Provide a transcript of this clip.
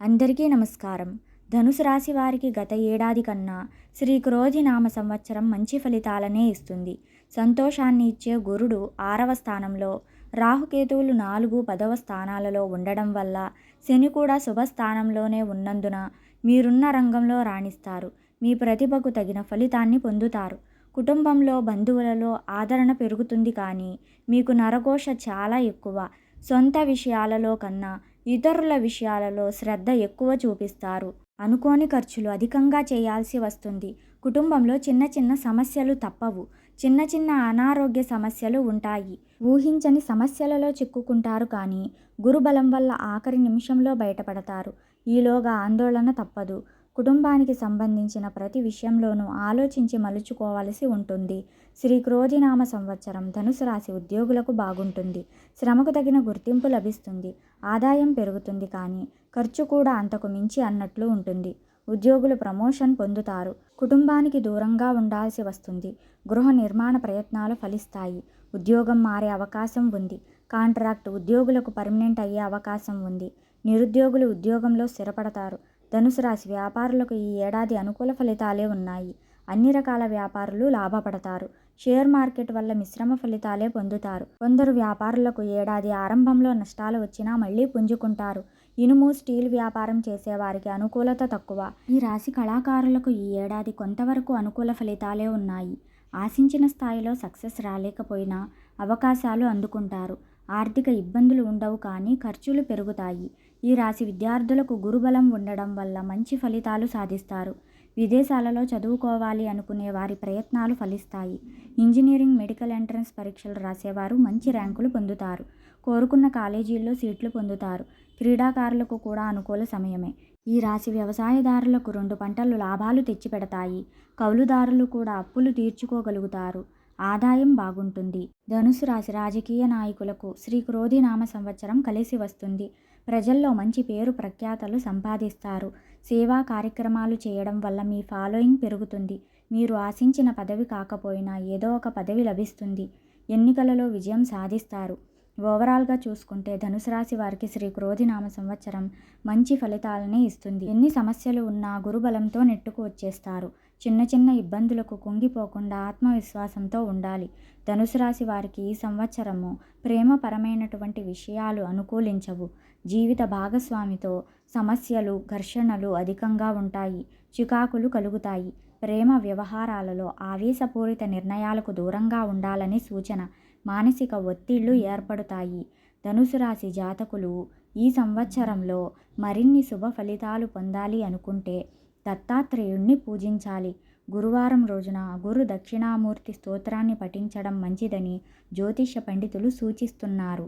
అందరికీ నమస్కారం. ధనుసు రాశి వారికి గత ఏడాది కన్నా శ్రీ క్రోధి నామ సంవత్సరం మంచి ఫలితాలనే ఇస్తుంది. సంతోషాన్ని ఇచ్చే గురుడు ఆరవ స్థానంలో రాహుకేతువులు నాలుగు పదవ స్థానాలలో ఉండడం వల్ల శని కూడా శుభస్థానంలోనే ఉన్నందున మీరున్న రంగంలో రాణిస్తారు. మీ ప్రతిభకు తగిన ఫలితాన్ని పొందుతారు. కుటుంబంలో బంధువులలో ఆదరణ పెరుగుతుంది కానీ మీకు నరఘోష చాలా ఎక్కువ. సొంత విషయాలలో కన్నా ఇతరుల విషయాలలో శ్రద్ధ ఎక్కువ చూపిస్తారు. అనుకోని ఖర్చులు అధికంగా చేయాల్సి వస్తుంది. కుటుంబంలో చిన్న చిన్న సమస్యలు తప్పవు. చిన్న చిన్న అనారోగ్య సమస్యలు ఉంటాయి. ఊహించని సమస్యలలో చిక్కుకుంటారు కానీ గురుబలం వల్ల ఆఖరి నిమిషంలో బయటపడతారు. ఈలోగా ఆందోళన తప్పదు. కుటుంబానికి సంబంధించిన ప్రతి విషయంలోనూ ఆలోచించి మలుచుకోవలసి ఉంటుంది. శ్రీ క్రోధినామ సంవత్సరం ధనుసు రాశి ఉద్యోగులకు బాగుంటుంది. శ్రమకు తగిన గుర్తింపు లభిస్తుంది. ఆదాయం పెరుగుతుంది కానీ ఖర్చు కూడా అంతకు మించి అన్నట్లు ఉంటుంది. ఉద్యోగులు ప్రమోషన్ పొందుతారు. కుటుంబానికి దూరంగా ఉండాల్సి వస్తుంది. గృహ నిర్మాణ ప్రయత్నాలు ఫలిస్తాయి. ఉద్యోగం మారే అవకాశం ఉంది. కాంట్రాక్ట్ ఉద్యోగులకు పర్మనెంట్ అయ్యే అవకాశం ఉంది. నిరుద్యోగులు ఉద్యోగంలో స్థిరపడతారు. ధనుసు రాశి వ్యాపారులకు ఈ ఏడాది అనుకూల ఫలితాలే ఉన్నాయి. అన్ని రకాల వ్యాపారులు లాభపడతారు. షేర్ మార్కెట్ వల్ల మిశ్రమ ఫలితాలే పొందుతారు. కొందరు వ్యాపారులకు ఏడాది ఆరంభంలో నష్టాలు వచ్చినా మళ్ళీ పుంజుకుంటారు. ఇనుము స్టీల్ వ్యాపారం చేసేవారికి అనుకూలత తక్కువ. ఈ రాశి కళాకారులకు ఈ ఏడాది కొంతవరకు అనుకూల ఫలితాలే ఉన్నాయి. ఆశించిన స్థాయిలో సక్సెస్ రాలేకపోయినా అవకాశాలు అందుకుంటారు. ఆర్థిక ఇబ్బందులు ఉండవు కానీ ఖర్చులు పెరుగుతాయి. ఈ రాశి విద్యార్థులకు గురుబలం ఉండడం వల్ల మంచి ఫలితాలు సాధిస్తారు. విదేశాలలో చదువుకోవాలి అనుకునే వారి ప్రయత్నాలు ఫలిస్తాయి. ఇంజనీరింగ్ మెడికల్ ఎంట్రన్స్ పరీక్షలు రాసేవారు మంచి ర్యాంకులు పొందుతారు. కోరుకున్న కాలేజీల్లో సీట్లు పొందుతారు. క్రీడాకారులకు కూడా అనుకూల సమయమే. ఈ రాశి వ్యవసాయదారులకు రెండు పంటలు లాభాలు తెచ్చిపెడతాయి. కౌలుదారులు కూడా అప్పులు తీర్చుకోగలుగుతారు. ఆదాయం బాగుంటుంది. ధనుసు రాశి రాజకీయ నాయకులకు శ్రీ క్రోధి నామ సంవత్సరం కలిసి వస్తుంది. ప్రజల్లో మంచి పేరు ప్రఖ్యాతలు సంపాదిస్తారు. సేవా కార్యక్రమాలు చేయడం వల్ల మీ ఫాలోయింగ్ పెరుగుతుంది. మీరు ఆశించిన పదవి కాకపోయినా ఏదో ఒక పదవి లభిస్తుంది. ఎన్నికలలో విజయం సాధిస్తారు. ఓవరాల్గా చూసుకుంటే ధనుసు రాశి వారికి శ్రీ క్రోధినామ సంవత్సరం మంచి ఫలితాలని ఇస్తుంది. ఎన్ని సమస్యలు ఉన్నా గురుబలంతో నెట్టుకు వచ్చేస్తారు. చిన్న చిన్న ఇబ్బందులకు కుంగిపోకుండా ఆత్మవిశ్వాసంతో ఉండాలి. ధనుసు రాశి వారికి ఈ సంవత్సరము ప్రేమపరమైనటువంటి విషయాలు అనుకూలించవు. జీవిత భాగస్వామితో సమస్యలు ఘర్షణలు అధికంగా ఉంటాయి. చికాకులు కలుగుతాయి. ప్రేమ వ్యవహారాలలో ఆవేశపూరిత నిర్ణయాలకు దూరంగా ఉండాలని సూచన మానసిక ఒత్తిళ్ళు ఏర్పడతాయి. ధనుసు రాశి జాతకులు ఈ సంవత్సరంలో మరిన్ని శుభ ఫలితాలు పొందాలి అనుకుంటే దత్తాత్రేయుణ్ణి పూజించాలి. గురువారం రోజున గురు దక్షిణామూర్తి స్తోత్రాన్ని పఠించడం మంచిదని జ్యోతిష పండితులు సూచిస్తున్నారు.